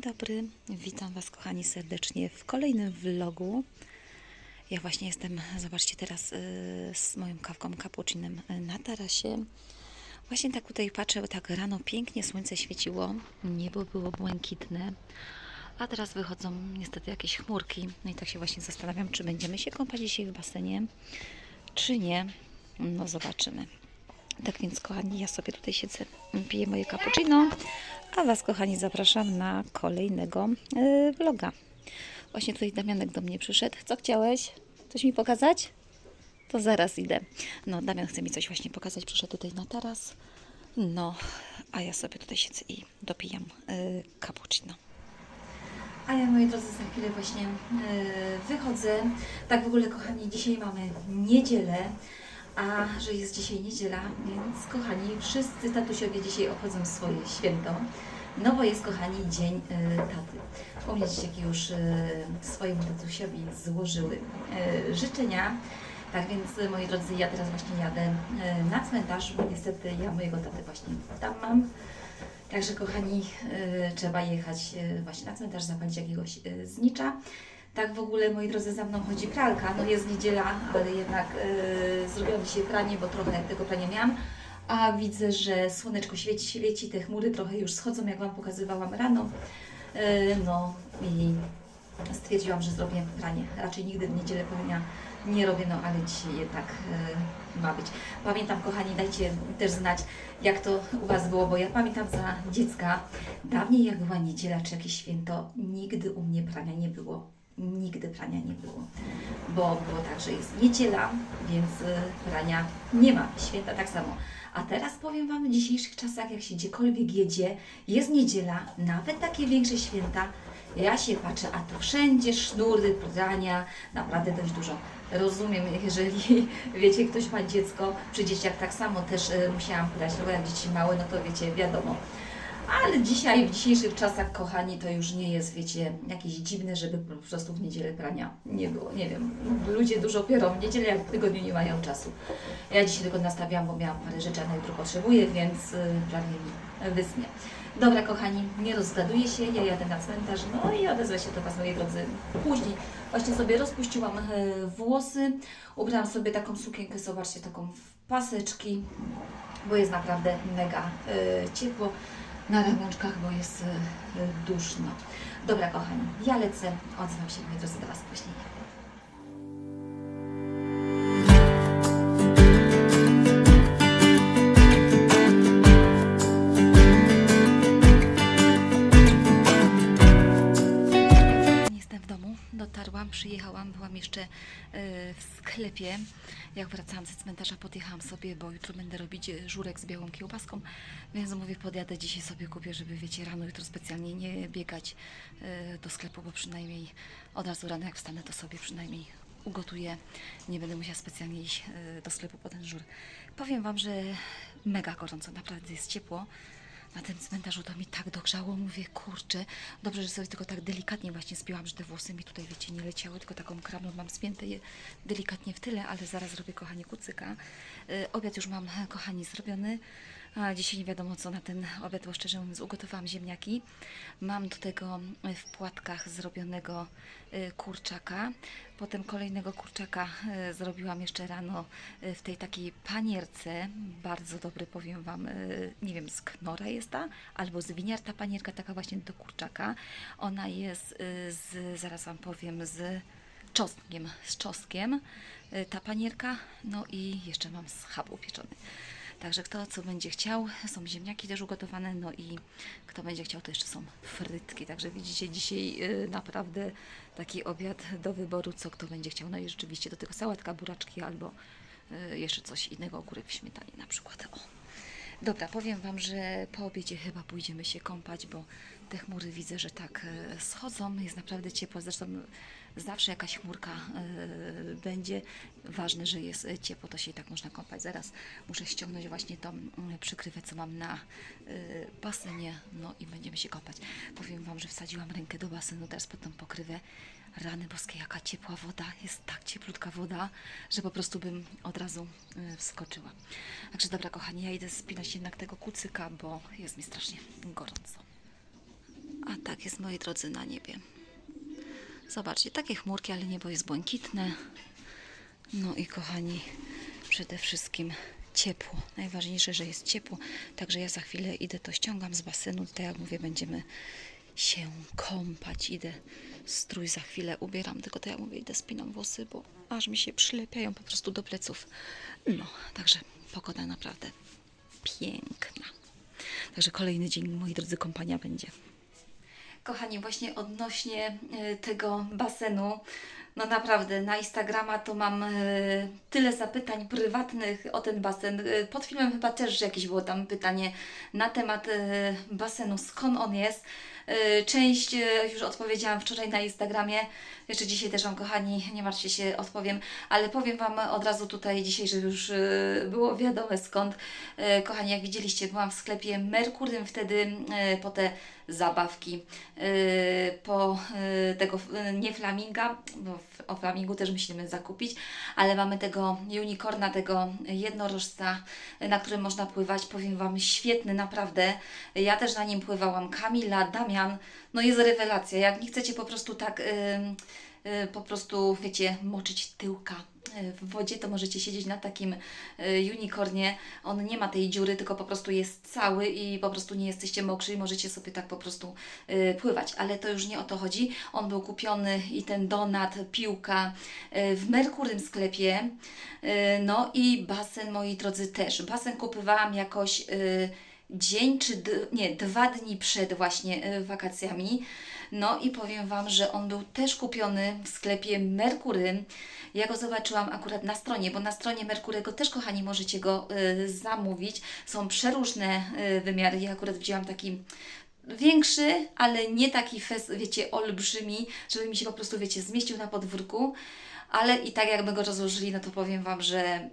dobry, witam Was kochani serdecznie w kolejnym vlogu. Ja właśnie jestem, zobaczcie teraz, y, z moją kawką cappuccinem y, na tarasie. Właśnie tak tutaj patrzę, tak rano pięknie słońce świeciło, niebo było błękitne, a teraz wychodzą niestety jakieś chmurki. No i tak się właśnie zastanawiam, czy będziemy się kąpać dzisiaj w basenie, czy nie. No zobaczymy. Tak więc, kochani, ja sobie tutaj siedzę, piję moje cappuccino, a Was, kochani, zapraszam na kolejnego y, vloga. Właśnie tutaj Damianek do mnie przyszedł. Co chciałeś? Coś mi pokazać? To zaraz idę. No, Damian chce mi coś właśnie pokazać. Przyszedł tutaj na taras. No, a ja sobie tutaj siedzę i dopijam y, cappuccino. A ja, moi drodzy, za chwilę właśnie y, wychodzę. Tak w ogóle, kochani, dzisiaj mamy niedzielę. A że jest dzisiaj niedziela, więc kochani, wszyscy tatusiowie dzisiaj obchodzą swoje święto. No bo jest, kochani, dzień y, taty. U mnie już y, swojemu tatusiowi złożyły y, życzenia. Tak więc, moi drodzy, ja teraz właśnie jadę y, na cmentarz, bo niestety ja mojego taty właśnie tam mam. Także, kochani, y, trzeba jechać y, właśnie na cmentarz, zapalić jakiegoś znicza. Tak w ogóle, moi drodzy, za mną chodzi pralka. No jest niedziela, ale jednak y, zrobiłam dzisiaj pranie, bo trochę tego prania miałam. A widzę, że słoneczko świeci, świeci, te chmury trochę już schodzą, jak Wam pokazywałam rano. Y, no i stwierdziłam, że zrobię pranie. Raczej nigdy w niedzielę prania nie robię, no ale dzisiaj jednak y, ma być. Pamiętam, kochani, dajcie też znać, jak to u Was było, bo ja pamiętam za dziecka, dawniej jak była niedziela czy jakieś święto, nigdy u mnie prania nie było. Nigdy prania nie było, bo było tak, że jest niedziela, więc y, prania nie ma. Święta tak samo. A teraz powiem Wam, w dzisiejszych czasach, jak się gdziekolwiek jedzie, jest niedziela, nawet takie większe święta, ja się patrzę, a tu wszędzie sznury, prania, naprawdę dość dużo. Rozumiem, jeżeli, wiecie, ktoś ma dziecko, przy dzieciach tak samo też y, musiałam prać, bo jak dzieci małe, no to wiecie, wiadomo. Ale dzisiaj, w dzisiejszych czasach, kochani, to już nie jest, wiecie, jakieś dziwne, żeby po prostu w niedzielę prania nie było. Nie wiem, ludzie dużo pierą w niedzielę, jak w tygodniu nie mają czasu. Ja dzisiaj tylko nastawiałam, bo miałam parę rzeczy, a na jutro potrzebuję, więc y, prawie mi wyschnie. Dobra, kochani, nie rozgaduję się, ja jadę na cmentarz, no i odezwę się do Was, moi drodzy, później. Właśnie sobie rozpuściłam e, włosy, ubrałam sobie taką sukienkę, zobaczcie, taką w paseczki, bo jest naprawdę mega e, ciepło na ramionczkach, bo jest e, e, duszno. Dobra, kochani, ja lecę, odzywam się, moi drodzy, do Was później. Przyjechałam, byłam jeszcze e, w sklepie. Jak wracałam ze cmentarza, podjechałam sobie, bo jutro będę robić e, żurek z białą kiełbaską, więc mówię, podjadę dzisiaj sobie kupię, żeby wiecie, rano jutro specjalnie nie biegać e, do sklepu, bo przynajmniej od razu rano jak wstanę, to sobie przynajmniej ugotuję. Nie będę musiała specjalnie iść do sklepu po ten żur. Powiem Wam, że mega gorąco, naprawdę jest ciepło na tym cmentarzu to mi tak dogrzało, mówię, kurczę, dobrze, że sobie tylko tak delikatnie właśnie spięłam, że te włosy mi tutaj, wiecie, nie leciały, tylko taką kramą mam spięte je delikatnie w tyle, ale zaraz zrobię, kochani, kucyka. Y, obiad już mam, kochani, zrobiony. A dzisiaj nie wiadomo co na ten obiad, bo szczerze mówiąc ugotowałam ziemniaki. Mam do tego w płatkach zrobionego kurczaka. Potem kolejnego kurczaka y, zrobiłam jeszcze rano y, w tej takiej panierce. Bardzo dobry, powiem Wam, y, nie wiem, z knora jest ta, albo z winiar ta panierka, taka właśnie do kurczaka. Ona jest y, z, zaraz Wam powiem, z czosnkiem, z czosnkiem y, ta panierka. No i jeszcze mam schabu pieczony. Także kto co będzie chciał, są ziemniaki też ugotowane, no i kto będzie chciał, to jeszcze są frytki. Także widzicie, dzisiaj y, naprawdę taki obiad do wyboru, co kto będzie chciał. No i rzeczywiście do tego sałatka, buraczki albo y, jeszcze coś innego, ogórek w śmietanie na przykład. O. Dobra, powiem Wam, że po obiedzie chyba pójdziemy się kąpać, bo te chmury widzę, że tak e, schodzą. Jest naprawdę ciepło. Zresztą zawsze jakaś chmurka e, będzie. Ważne, że jest ciepło, to się i tak można kąpać. Zaraz muszę ściągnąć właśnie tą mm, przykrywę, co mam na e, basenie, no i będziemy się kąpać. Powiem Wam, że wsadziłam rękę do basenu teraz pod tą pokrywę. Rany boskie, jaka ciepła woda, jest tak cieplutka woda, że po prostu bym od razu wskoczyła. Także dobra, kochani, ja idę spinać jednak tego kucyka, bo jest mi strasznie gorąco. A tak jest, moi drodzy, na niebie. Zobaczcie, takie chmurki, ale niebo jest błękitne. No i kochani, przede wszystkim ciepło. Najważniejsze, że jest ciepło. Także ja za chwilę idę, to ściągam z basenu. Tak jak mówię, będziemy się kąpać. Idę strój za chwilę ubieram, tylko tak jak mówię, idę spinam włosy, bo aż mi się przylepiają po prostu do pleców. No, także pogoda naprawdę piękna. Także kolejny dzień, moi drodzy, kompania będzie. Kochani, właśnie odnośnie e, tego basenu, no naprawdę na Instagrama to mam e, tyle zapytań prywatnych o ten basen. E, Pod filmem chyba też jakieś było tam pytanie na temat basenu, skąd on jest. E, Część e, już odpowiedziałam wczoraj na Instagramie. Jeszcze dzisiaj też Wam, kochani, nie martwcie się, odpowiem, ale powiem Wam od razu tutaj dzisiaj, żeby już e, było wiadome skąd. Kochani, jak widzieliście, byłam w sklepie Merkurym wtedy po te zabawki, po tego nie flaminga, bo o flamingu też myślimy zakupić, ale mamy tego unicorna, tego jednorożca, na którym można pływać. Powiem Wam, świetny naprawdę. Ja też na nim pływałam. Kamila, Damian, no jest rewelacja. Jak nie chcecie po prostu tak... y, po prostu, wiecie, moczyć tyłka y, w wodzie, to możecie siedzieć na takim y, unicornie. On nie ma tej dziury, tylko po prostu jest cały i po prostu nie jesteście mokrzy i możecie sobie tak po prostu pływać. Ale to już nie o to chodzi. On był kupiony i ten donat, piłka w Merkurym sklepie. No i basen, moi drodzy, też. Basen kupowałam jakoś dzień czy nie, dwa dni przed właśnie y, wakacjami. No i powiem Wam, że on był też kupiony w sklepie Merkury. Ja go zobaczyłam akurat na stronie, bo na stronie Merkurego też, kochani, możecie go y, zamówić. Są przeróżne y, wymiary. Ja akurat wzięłam taki większy, ale nie taki fes, wiecie, olbrzymi, żeby mi się po prostu, wiecie, zmieścił na podwórku. Ale i tak jakby go rozłożyli, no to powiem Wam, że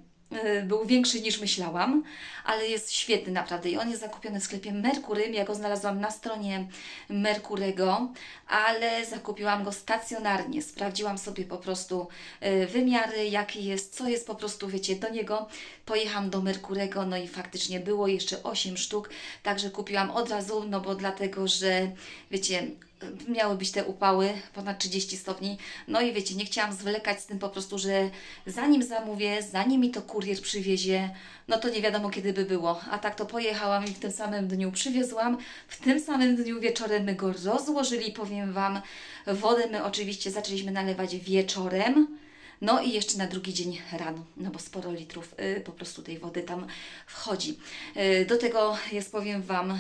był większy niż myślałam, ale jest świetny naprawdę i on jest zakupiony w sklepie Merkurym. Ja go znalazłam na stronie Merkurego, ale zakupiłam go stacjonarnie. Sprawdziłam sobie po prostu y, wymiary, jaki jest, co jest po prostu, wiecie, do niego. Pojechałam do Merkurego, no i faktycznie było jeszcze 8 sztuk, także kupiłam od razu, no bo dlatego, że wiecie, miały być te upały ponad 30 stopni. No i wiecie, nie chciałam zwlekać z tym po prostu, że zanim zamówię, zanim mi to kurier przywiezie, no to nie wiadomo kiedy by było. A tak to pojechałam i w tym samym dniu przywiozłam. W tym samym dniu wieczorem my go rozłożyli, powiem Wam. Wodę my oczywiście zaczęliśmy nalewać wieczorem. No i jeszcze na drugi dzień rano, no bo sporo litrów y, po prostu tej wody tam wchodzi. Y, do tego jest, powiem Wam, y,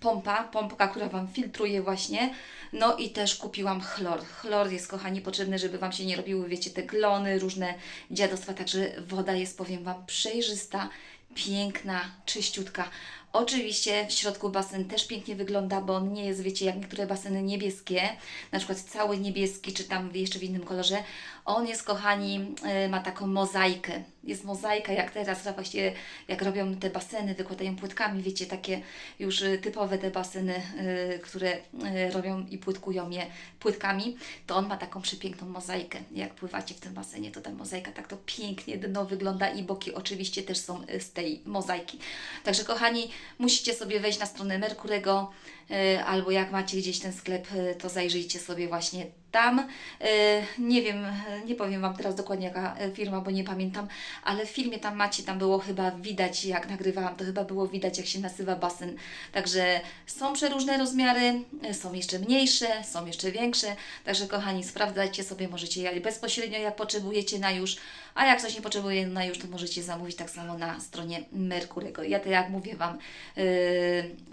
pompa, pompka, która Wam filtruje właśnie. No i też kupiłam chlor. Chlor jest, kochani, potrzebny, żeby Wam się nie robiły, wiecie, te glony, różne dziadostwa. Także woda jest, powiem Wam, przejrzysta, piękna, czyściutka. Oczywiście w środku basen też pięknie wygląda, bo on nie jest, wiecie, jak niektóre baseny niebieskie, na przykład cały niebieski, czy tam jeszcze w innym kolorze. On jest, kochani, y, ma taką mozaikę. Jest mozaika, jak teraz, a właściwie jak robią te baseny, wykładają płytkami, wiecie, takie już y, typowe te baseny, y, które robią i płytkują je płytkami, to on ma taką przepiękną mozaikę. Jak pływacie w tym basenie, to ta mozaika tak to pięknie dno wygląda i boki oczywiście też są z tej mozaiki. Także kochani, musicie sobie wejść na stronę Merkurego, albo jak macie gdzieś ten sklep, to zajrzyjcie sobie właśnie tam. Y, Nie wiem, nie powiem Wam teraz dokładnie jaka y, firma, bo nie pamiętam, ale w filmie tam macie, tam było chyba widać, jak nagrywałam, to chyba było widać, jak się nazywa basen. Także są przeróżne rozmiary, y, są jeszcze mniejsze, są jeszcze większe. Także kochani, sprawdzajcie sobie, możecie bezpośrednio jak potrzebujecie na już, a jak coś nie potrzebuje na już, to możecie zamówić tak samo na stronie Merkurego. Ja to jak mówię Wam,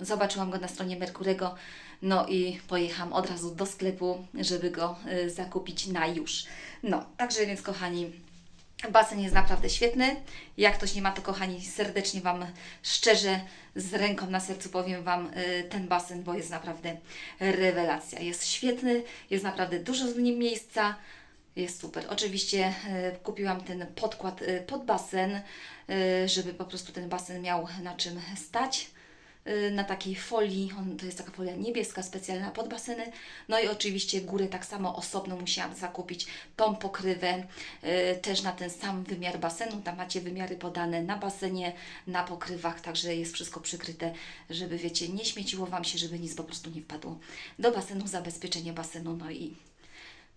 zobaczyłam go na stronie Merkurego, no i pojechałam od razu do sklepu, żeby go y, zakupić na już. No, także więc kochani, basen jest naprawdę świetny. Jak ktoś nie ma, to kochani, serdecznie Wam szczerze, z ręką na sercu powiem Wam y, ten basen, bo jest naprawdę rewelacja. Jest świetny, jest naprawdę dużo w nim miejsca. Jest super. Oczywiście y, kupiłam ten podkład pod basen, żeby po prostu ten basen miał na czym stać na takiej folii, on, to jest taka folia niebieska, specjalna pod baseny. No i oczywiście górę tak samo osobno musiałam zakupić tą pokrywę y, też na ten sam wymiar basenu. Tam macie wymiary podane na basenie, na pokrywach, także jest wszystko przykryte, żeby wiecie, nie śmieciło Wam się, żeby nic po prostu nie wpadło do basenu, zabezpieczenie basenu, no i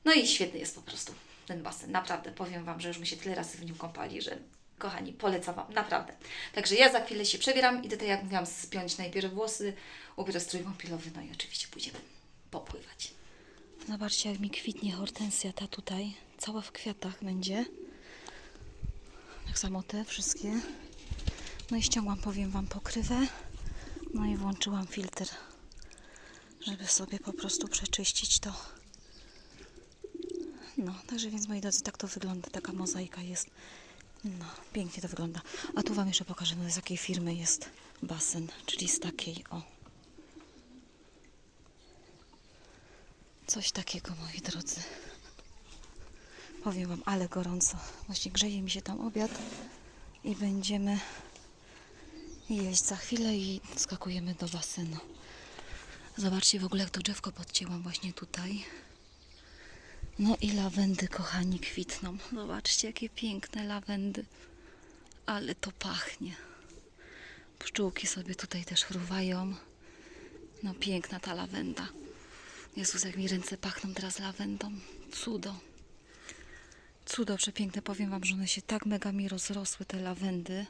no i świetny jest po prostu ten basen. Naprawdę, powiem Wam, że już my się tyle razy w nim kąpali, że kochani, polecam Wam, naprawdę. Także ja za chwilę się przebieram, idę tutaj, jak mówiłam, spiąć najpierw włosy, ubiorę strój kąpielowy, no i oczywiście pójdziemy popływać. Zobaczcie, jak mi kwitnie hortensja ta tutaj. Cała w kwiatach będzie. Tak samo te wszystkie. No i ściągłam, powiem Wam, pokrywę. No i włączyłam filtr, żeby sobie po prostu przeczyścić to. No, także więc moi drodzy, tak to wygląda, taka mozaika jest. No, pięknie to wygląda. A tu Wam jeszcze pokażę, no, z jakiej firmy jest basen, czyli z takiej, o. Coś takiego, moi drodzy. Powiem Wam, ale gorąco. Właśnie grzeje mi się tam obiad i będziemy jeść za chwilę i skakujemy do basenu. Zobaczcie w ogóle, jak to drzewko podcięłam właśnie tutaj. No i lawendy, kochani, kwitną. Zobaczcie, jakie piękne lawendy. Ale to pachnie. Pszczółki sobie tutaj też fruwają. No piękna ta lawenda. Jezus, jak mi ręce pachną teraz lawendą. Cudo. Cudo przepiękne. Powiem Wam, że one się tak mega mi rozrosły, te lawendy.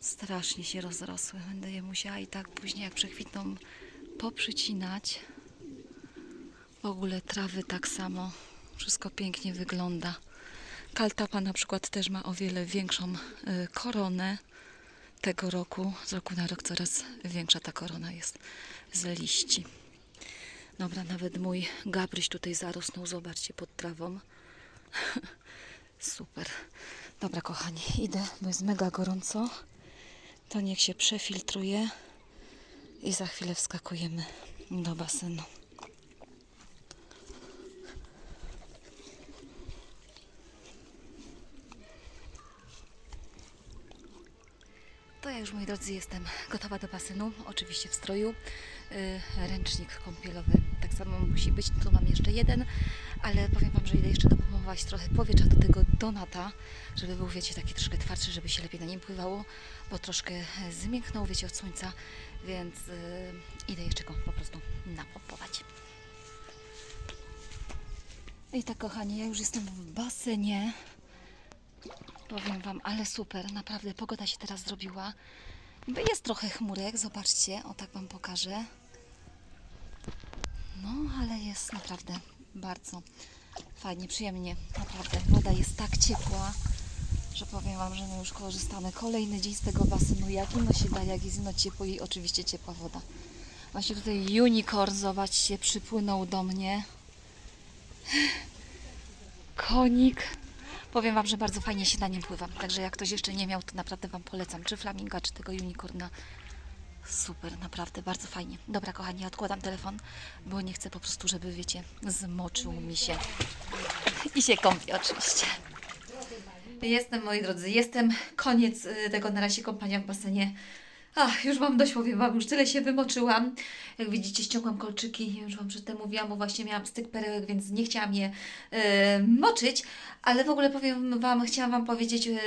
Strasznie się rozrosły. Będę je musiała i tak później, jak przekwitną, poprzycinać. W ogóle trawy tak samo. Wszystko pięknie wygląda. Kaltapa na przykład też ma o wiele większą y, koronę tego roku. Z roku na rok coraz większa ta korona jest z liści. Dobra, nawet mój gabryś tutaj zarosnął. Zobaczcie, pod trawą. Super. Dobra, kochani, idę, bo jest mega gorąco. To niech się przefiltruje i za chwilę wskakujemy do basenu. To ja już, moi drodzy, jestem gotowa do basenu. Oczywiście w stroju. Yy, ręcznik kąpielowy tak samo musi być. Tu mam jeszcze jeden, ale powiem Wam, że idę jeszcze dopompować trochę powietrza do tego donata, żeby był, wiecie, taki troszkę twardszy, żeby się lepiej na nim pływało, bo troszkę zmięknął, wiecie, od słońca, więc yy, idę jeszcze go po prostu napompować. I tak, kochani, ja już jestem w basenie. Powiem Wam, ale super, naprawdę pogoda się teraz zrobiła. Jest trochę chmurek, zobaczcie, o tak Wam pokażę. No, ale jest naprawdę bardzo fajnie, przyjemnie, naprawdę. Woda jest tak ciepła, że powiem Wam, że my już korzystamy kolejny dzień z tego basenu, jak ino się da, jak jest ino ciepło i oczywiście ciepła woda. Właśnie tutaj unicorn, zobaczcie, przypłynął do mnie. Konik. Powiem Wam, że bardzo fajnie się na nim pływa. Także jak ktoś jeszcze nie miał, to naprawdę Wam polecam. Czy flaminga, czy tego unicorna. Super, naprawdę, bardzo fajnie. Dobra, kochani, odkładam telefon, bo nie chcę po prostu, żeby, wiecie, zmoczył mi się. I się kąpi oczywiście. Jestem, moi drodzy, jestem. Koniec y, tego na razie kąpania w basenie. Ach, już mam dość, powiem Wam, już tyle się wymoczyłam. Jak widzicie, ściągłam kolczyki, już Wam przedtem mówiłam, bo właśnie miałam styk perełek, więc nie chciałam je e, moczyć. Ale w ogóle powiem Wam, chciałam Wam powiedzieć e,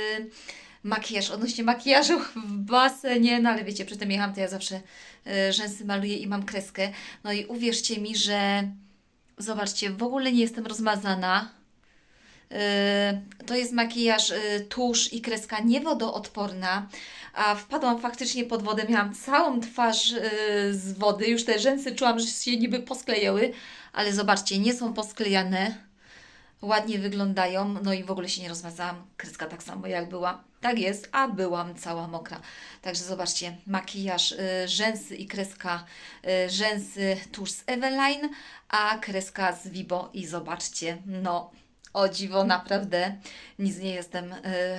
makijaż, odnośnie makijażu w basenie, no ale wiecie, przedtem jechałam, to ja zawsze e, rzęsy maluję i mam kreskę. No i uwierzcie mi, że zobaczcie, w ogóle nie jestem rozmazana. Yy, To jest makijaż yy, tusz i kreska niewodoodporna, a wpadłam faktycznie pod wodę, miałam całą twarz yy, z wody, już te rzęsy czułam, że się niby posklejały, ale zobaczcie, nie są posklejane, ładnie wyglądają, no i w ogóle się nie rozmazałam, kreska tak samo jak była, tak jest, a byłam cała mokra. Także zobaczcie, makijaż, y, rzęsy i kreska, y, rzęsy tusz z Eveline, a kreska z Vibo i zobaczcie, no o dziwo, naprawdę nic nie jestem y,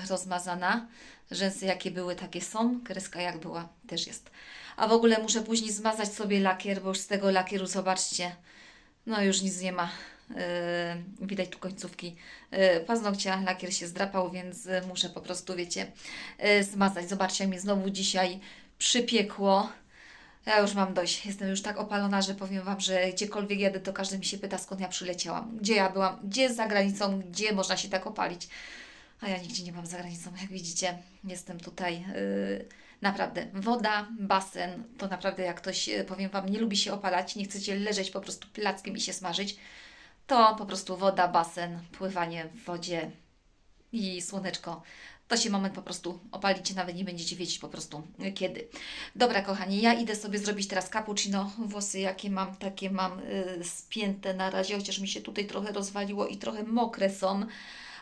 rozmazana. Rzęsy jakie były, takie są. Kreska jak była, też jest. A w ogóle muszę później zmazać sobie lakier, bo już z tego lakieru, zobaczcie, no już nic nie ma. Y, widać tu końcówki y, paznokcia, lakier się zdrapał, więc y, muszę po prostu, wiecie, y, zmazać. Zobaczcie, mnie znowu dzisiaj przypiekło. Ja już mam dość. Jestem już tak opalona, że powiem Wam, że gdziekolwiek jadę, to każdy mi się pyta, skąd ja przyleciałam. Gdzie ja byłam, gdzie za granicą, gdzie można się tak opalić. A ja nigdzie nie byłam za granicą, jak widzicie. Jestem tutaj. Yy, naprawdę, woda, basen, to naprawdę jak ktoś, yy, powiem Wam, nie lubi się opalać, nie chcecie leżeć po prostu plackiem i się smażyć, to po prostu woda, basen, pływanie w wodzie i słoneczko. To się moment po prostu opalicie, nawet nie będziecie wiedzieć po prostu y, kiedy. Dobra, kochani, ja idę sobie zrobić teraz cappuccino. Włosy jakie mam, takie mam y, spięte na razie, chociaż mi się tutaj trochę rozwaliło i trochę mokre są,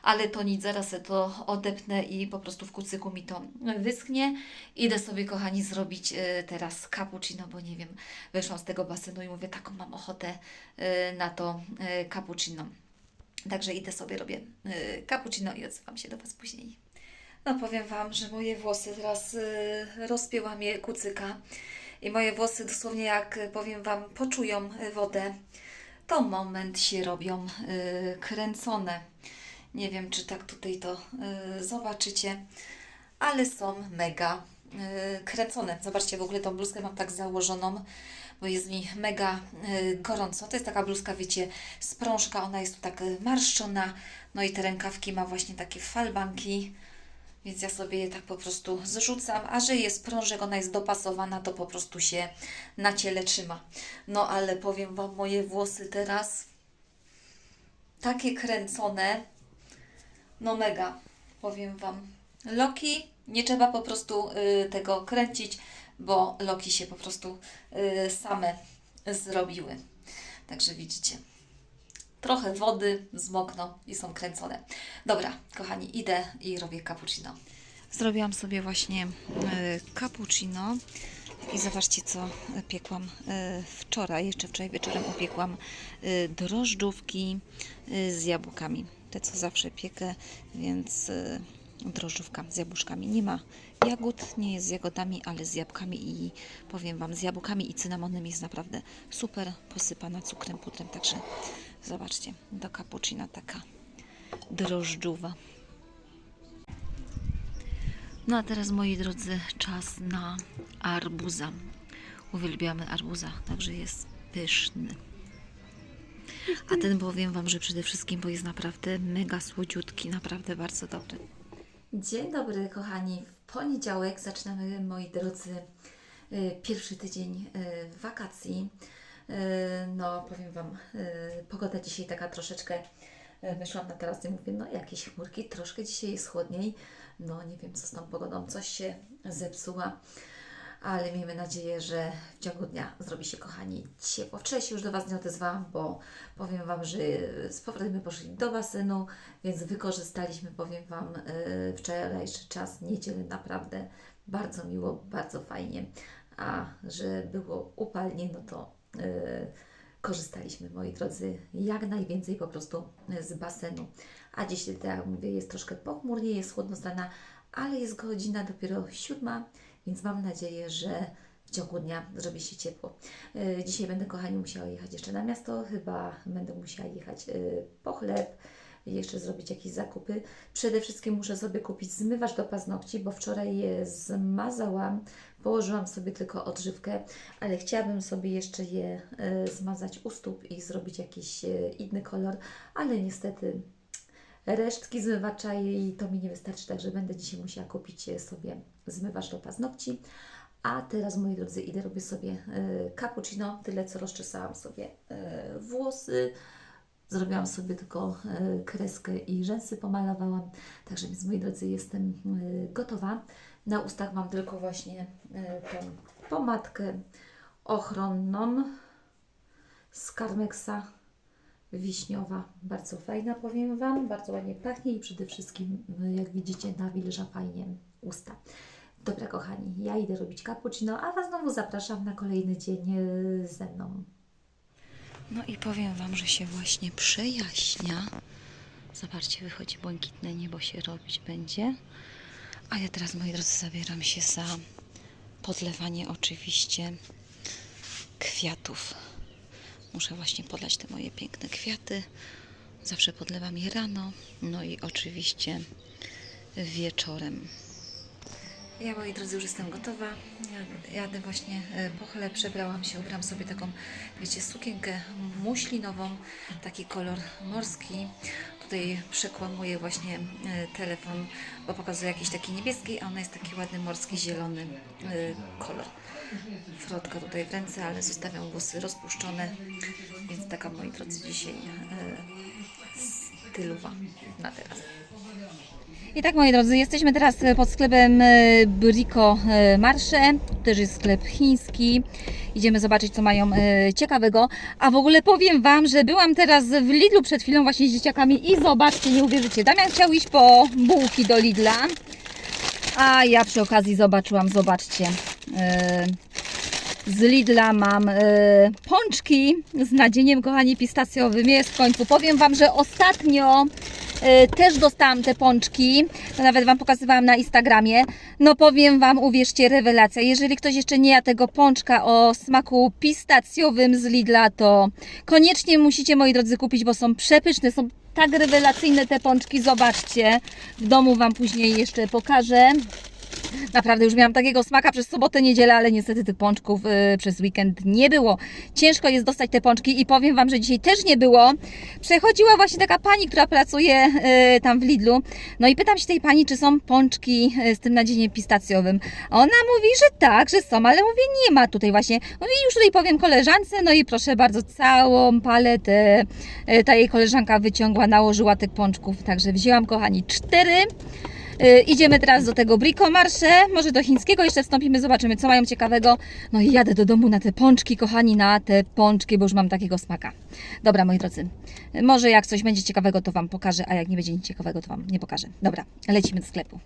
ale to nic, zaraz to odepnę i po prostu w kucyku mi to wyschnie. Idę sobie, kochani, zrobić y, teraz cappuccino, bo nie wiem, wyszłam z tego basenu i mówię, taką mam ochotę y, na to cappuccino. Także idę sobie, robię cappuccino i odzywam się do Was później. No powiem Wam, że moje włosy teraz y, rozpięła mnie kucyka i moje włosy dosłownie jak y, powiem Wam poczują y, wodę, to moment się robią y, kręcone. Nie wiem, czy tak tutaj to y, zobaczycie, ale są mega y, kręcone. Zobaczcie, w ogóle tą bluzkę mam tak założoną, bo jest mi mega y, gorąco. To jest taka bluzka, wiecie, sprążka, ona jest tu tak y, marszczona, no i te rękawki ma właśnie takie falbanki. Więc ja sobie je tak po prostu zrzucam, a że jest prążek, ona jest dopasowana, to po prostu się na ciele trzyma. No ale powiem Wam, moje włosy teraz takie kręcone, no mega, powiem Wam. Loki, nie trzeba po prostu y, tego kręcić, bo loki się po prostu y, same zrobiły. Także widzicie trochę wody, zmokną i są kręcone. Dobra, kochani, idę i robię cappuccino. Zrobiłam sobie właśnie y, cappuccino i zobaczcie, co piekłam y, wczoraj. Jeszcze wczoraj wieczorem upiekłam y, drożdżówki z jabłkami. Te, co zawsze piekę, więc drożdżówka z jabłuszkami. Nie ma jagód, nie jest z jagodami, ale z jabłkami i powiem Wam, z jabłkami i cynamonem jest naprawdę super posypana cukrem, putrem. Także zobaczcie, do cappuccina taka drożdżuwa. No a teraz, moi drodzy, czas na arbuza. Uwielbiamy arbuza, także jest pyszny. A ten powiem Wam, że przede wszystkim, bo jest naprawdę mega słodziutki, naprawdę bardzo dobry. Dzień dobry, kochani. W poniedziałek zaczynamy, moi drodzy, y, pierwszy tydzień y, wakacji. Y, No, powiem Wam, y, pogoda dzisiaj taka troszeczkę. y, Wyszłam na teraz i mówię, no jakieś chmurki, troszkę dzisiaj jest chłodniej. No, nie wiem, co z tą pogodą, coś się zepsuła ale miejmy nadzieję, że w ciągu dnia zrobi się, kochani, ciepło. Wczoraj się już do Was nie odezwałam, bo powiem Wam, że z powrotem poszli do basenu, więc wykorzystaliśmy, powiem Wam, wczorajszy czas, niedzielę, naprawdę bardzo miło, bardzo fajnie. A że było upalnie, no to korzystaliśmy, moi drodzy, jak najwięcej po prostu z basenu. A dzisiaj, tak jak mówię, jest troszkę pochmurnie, jest chłodno strona, ale jest godzina dopiero siódma, więc mam nadzieję, że w ciągu dnia zrobi się ciepło. Yy, Dzisiaj będę, kochani, musiała jechać jeszcze na miasto, chyba będę musiała jechać yy, po chleb, jeszcze zrobić jakieś zakupy. Przede wszystkim muszę sobie kupić zmywacz do paznokci, bo wczoraj je zmazałam, położyłam sobie tylko odżywkę, ale chciałabym sobie jeszcze je yy, zmazać u stóp i zrobić jakiś yy, inny kolor, ale niestety resztki zmywacza i to mi nie wystarczy, także będę dzisiaj musiała kupić e, sobie zmywacz do paznokci. A teraz, moi drodzy, idę robię sobie e, cappuccino, tyle co rozczesałam sobie e, włosy. Zrobiłam sobie tylko e, kreskę i rzęsy pomalowałam. Także więc, moi drodzy, jestem e, gotowa. Na ustach mam tylko właśnie e, tą pomadkę ochronną z Carmexa wiśniowa, bardzo fajna, powiem Wam, bardzo ładnie pachnie i przede wszystkim, jak widzicie, nawilża fajnie usta. Dobra, kochani, ja idę robić cappuccino, a Was znowu zapraszam na kolejny dzień ze mną. No i powiem Wam, że się właśnie przejaśnia. Zobaczcie, wychodzi błękitne niebo się robić będzie. A ja teraz, moi drodzy, zabieram się za podlewanie oczywiście kwiatów. Muszę właśnie podlać te moje piękne kwiaty. Zawsze podlewam je rano, no i oczywiście wieczorem. Ja, moi drodzy, już jestem gotowa. Ja- Jadę właśnie e, po chleb, przebrałam się, ubrałam sobie taką, wiecie, sukienkę muślinową, taki kolor morski. Tutaj przekłamuję właśnie e, telefon, bo pokazuje jakiś taki niebieski, a ona jest taki ładny morski, zielony e, kolor. Frotka tutaj w ręce, ale zostawiam włosy rozpuszczone, więc taka, moi drodzy, dzisiaj stylowa na teraz. I tak, moi drodzy, jesteśmy teraz e, pod sklepem e, Brico e, Marche. To też jest sklep chiński. Idziemy zobaczyć, co mają ciekawego. A w ogóle powiem Wam, że byłam teraz w Lidlu przed chwilą właśnie z dzieciakami i zobaczcie, nie uwierzycie, Damian chciał iść po bułki do Lidla. A ja przy okazji zobaczyłam, zobaczcie. z Lidla mam pączki z nadzieniem, kochani, pistacjowym. Jest w końcu. Powiem Wam, że ostatnio też dostałam te pączki. Nawet Wam pokazywałam na Instagramie. No powiem Wam, uwierzcie, rewelacja. Jeżeli ktoś jeszcze nie jadł tego pączka o smaku pistacjowym z Lidla, to koniecznie musicie, moi drodzy, kupić, bo są przepyszne, są tak rewelacyjne te pączki. Zobaczcie. W domu Wam później jeszcze pokażę. Naprawdę już miałam takiego smaka przez sobotę, niedzielę, ale niestety tych pączków y, przez weekend nie było. Ciężko jest dostać te pączki i powiem Wam, że dzisiaj też nie było. Przechodziła właśnie taka pani, która pracuje y, tam w Lidlu. No i pytam się tej pani, czy są pączki y, z tym nadzieniem pistacjowym. A ona mówi, że tak, że są, ale mówię, nie ma tutaj właśnie. Mówi, już tutaj powiem koleżance, no i proszę bardzo, całą paletę y, ta jej koleżanka wyciągła, nałożyła tych pączków. Także wzięłam, kochani, cztery. Y, Idziemy teraz do tego Brico Marche, może do chińskiego jeszcze wstąpimy, zobaczymy co mają ciekawego. No i jadę do domu na te pączki, kochani, na te pączki, bo już mam takiego smaka. Dobra, moi drodzy, może jak coś będzie ciekawego, to Wam pokażę, a jak nie będzie nic ciekawego, to Wam nie pokażę. Dobra, lecimy do sklepu.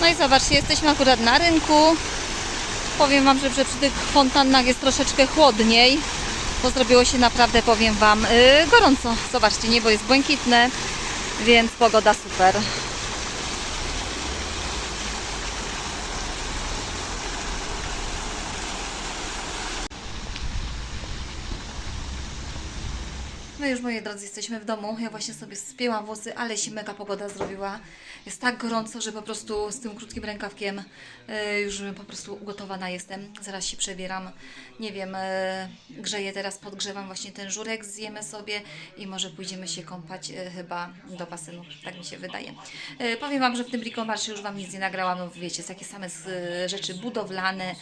No i zobaczcie, jesteśmy akurat na rynku. Powiem Wam, że przy tych fontannach jest troszeczkę chłodniej bo zrobiło się naprawdę, powiem Wam, yy, gorąco. Zobaczcie, niebo jest błękitne, więc pogoda super. Już, moi drodzy, jesteśmy w domu. Ja właśnie sobie spięłam włosy, ale się mega pogoda zrobiła. Jest tak gorąco, że po prostu z tym krótkim rękawkiem y, już po prostu ugotowana jestem. Zaraz się przebieram. Nie wiem, y, grzeję teraz, podgrzewam właśnie ten żurek, zjemy sobie i może pójdziemy się kąpać y, chyba do basenu. Tak mi się wydaje. Powiem Wam, że w tym brikomarze już Wam nic nie nagrałam. No wiecie, takie same rzeczy budowlane.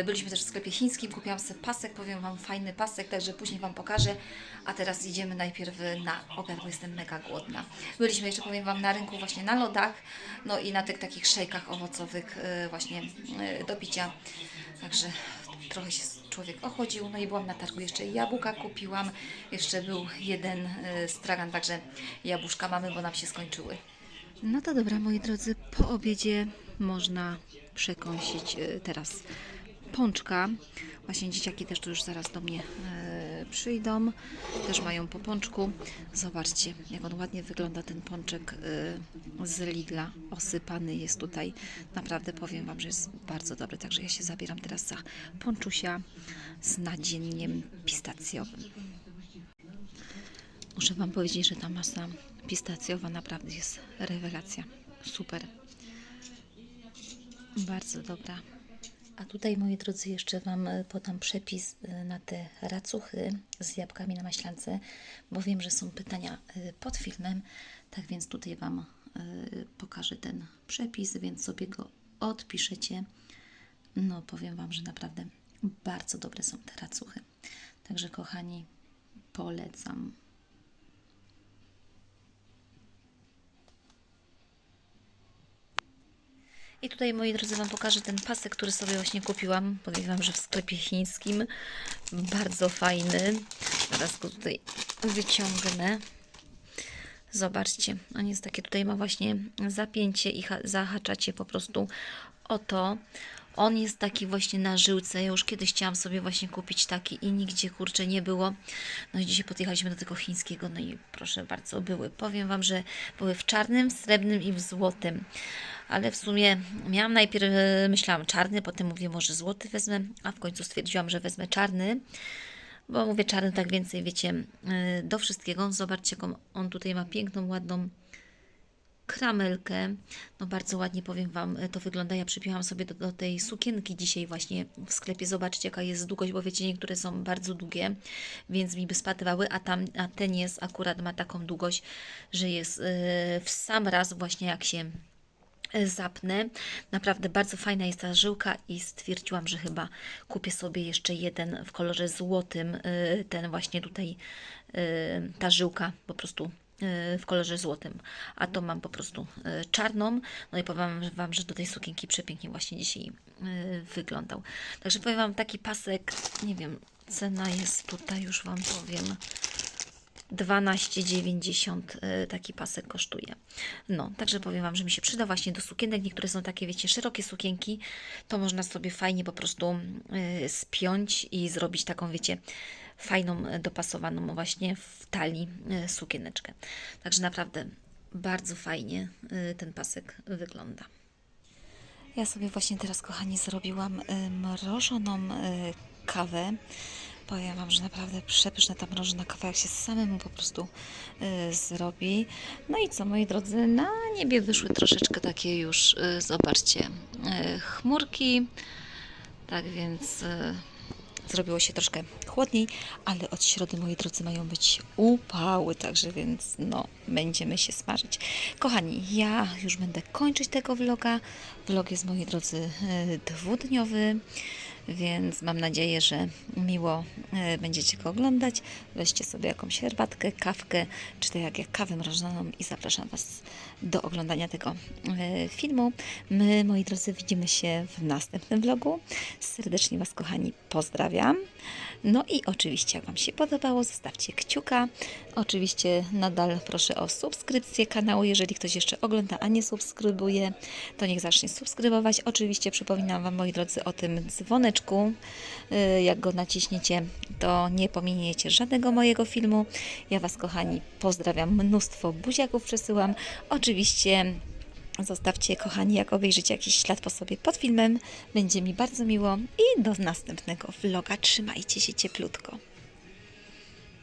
Y, byliśmy też w sklepie chińskim, kupiłam sobie pasek, powiem Wam, fajny pasek, także później Wam pokażę. A teraz idziemy najpierw na obiad, bo jestem mega głodna. Byliśmy jeszcze, powiem Wam, na rynku właśnie na lodach, no i na tych takich szejkach owocowych y, właśnie y, do picia. Także trochę się człowiek ochłodził. No i byłam na targu, jeszcze jabłka kupiłam. Jeszcze był jeden stragan, także jabłuszka mamy, bo nam się skończyły. No to dobra, moi drodzy, po obiedzie można przekąsić teraz pączka. Właśnie dzieciaki też tu już zaraz do mnie e, przyjdą. Też mają po pączku. Zobaczcie, jak on ładnie wygląda ten pączek e, z Lidla. Osypany jest tutaj. Naprawdę powiem Wam, że jest bardzo dobry. Także ja się zabieram teraz za pączusia z nadzieniem pistacjowym. Muszę Wam powiedzieć, że ta masa pistacjowa naprawdę jest rewelacja. Super. Bardzo dobra. A tutaj, moi drodzy, jeszcze Wam e, podam przepis e, na te racuchy z jabłkami na maślance, bo wiem, że są pytania e, pod filmem, tak więc tutaj Wam pokażę ten przepis, więc sobie go odpiszecie. No, powiem Wam, że naprawdę bardzo dobre są te racuchy. Także, kochani, polecam. I tutaj, moi drodzy, Wam pokażę ten pasek, który sobie właśnie kupiłam. Powiem Wam, że w sklepie chińskim. Bardzo fajny. Teraz go tutaj wyciągnę. Zobaczcie, on jest taki, tutaj ma właśnie zapięcie i ha- zahaczacie po prostu o to. On jest taki właśnie na żyłce. Ja już kiedyś chciałam sobie właśnie kupić taki i nigdzie kurczę nie było. No i dzisiaj podjechaliśmy do tego chińskiego, no i proszę bardzo, były. Powiem Wam, że były w czarnym, w srebrnym i w złotym. Ale w sumie miałam najpierw, e, myślałam czarny, potem mówię, może złoty wezmę, a w końcu stwierdziłam, że wezmę czarny bo mówię czarny tak więcej, wiecie, y, do wszystkiego. Zobaczcie, jaką on tutaj ma piękną, ładną kramelkę. No bardzo ładnie powiem Wam, y, to wygląda. Ja przypięłam sobie do, do tej sukienki dzisiaj właśnie w sklepie. Zobaczcie, jaka jest długość, bo wiecie, niektóre są bardzo długie, więc mi by spatywały, a, tam, a ten jest akurat ma taką długość, że jest y, w sam raz właśnie jak się y, zapnę. Naprawdę bardzo fajna jest ta żyłka i stwierdziłam, że chyba kupię sobie jeszcze jeden w kolorze złotym. Ten właśnie tutaj, ta żyłka po prostu w kolorze złotym, a to mam po prostu y, czarną. No i powiem Wam, że do tej sukienki przepięknie właśnie dzisiaj y, wyglądał. Także powiem Wam, taki pasek, nie wiem, cena jest tutaj, już Wam powiem. 12,90 y, taki pasek kosztuje. No, także powiem Wam, że mi się przyda właśnie do sukienek. Niektóre są takie, wiecie, szerokie sukienki. To można sobie fajnie po prostu spiąć i zrobić taką, wiecie, fajną, y, dopasowaną właśnie w talii y, sukieneczkę. Także naprawdę bardzo fajnie y, ten pasek wygląda. Ja sobie właśnie teraz, kochani, zrobiłam mrożoną kawę. Powiem Wam, że naprawdę przepyszna ta mrożona kawa, jak się samemu po prostu zrobi. No i co, moi drodzy, na niebie wyszły troszeczkę takie już, zobaczcie, chmurki. Tak więc zrobiło się troszkę chłodniej, ale od środy, moi drodzy, mają być upały, także więc no, będziemy się smażyć. Kochani, ja już będę kończyć tego vloga. Vlog jest, moi drodzy, y, dwudniowy, więc mam nadzieję, że miło y, będziecie go oglądać. Weźcie sobie jakąś herbatkę, kawkę, czy to jak, jak kawę mrożoną i zapraszam Was do oglądania tego y, filmu. My, moi drodzy, widzimy się w następnym vlogu. Serdecznie Was, kochani, pozdrawiam. No i oczywiście, jak Wam się podobało, zostawcie kciuka. Oczywiście nadal proszę o subskrypcję kanału. Jeżeli ktoś jeszcze ogląda, a nie subskrybuje, to niech zacznie subskrybować. Oczywiście przypominam Wam, moi drodzy, o tym dzwoneczku. Y, Jak go naciśniecie, to nie pominiecie żadnego mojego filmu. Ja Was, kochani, pozdrawiam. Mnóstwo buziaków przesyłam. Oczywiście Zostawcie, kochani, jak obejrzycie jakiś ślad po sobie pod filmem. Będzie mi bardzo miło i do następnego vloga. Trzymajcie się cieplutko.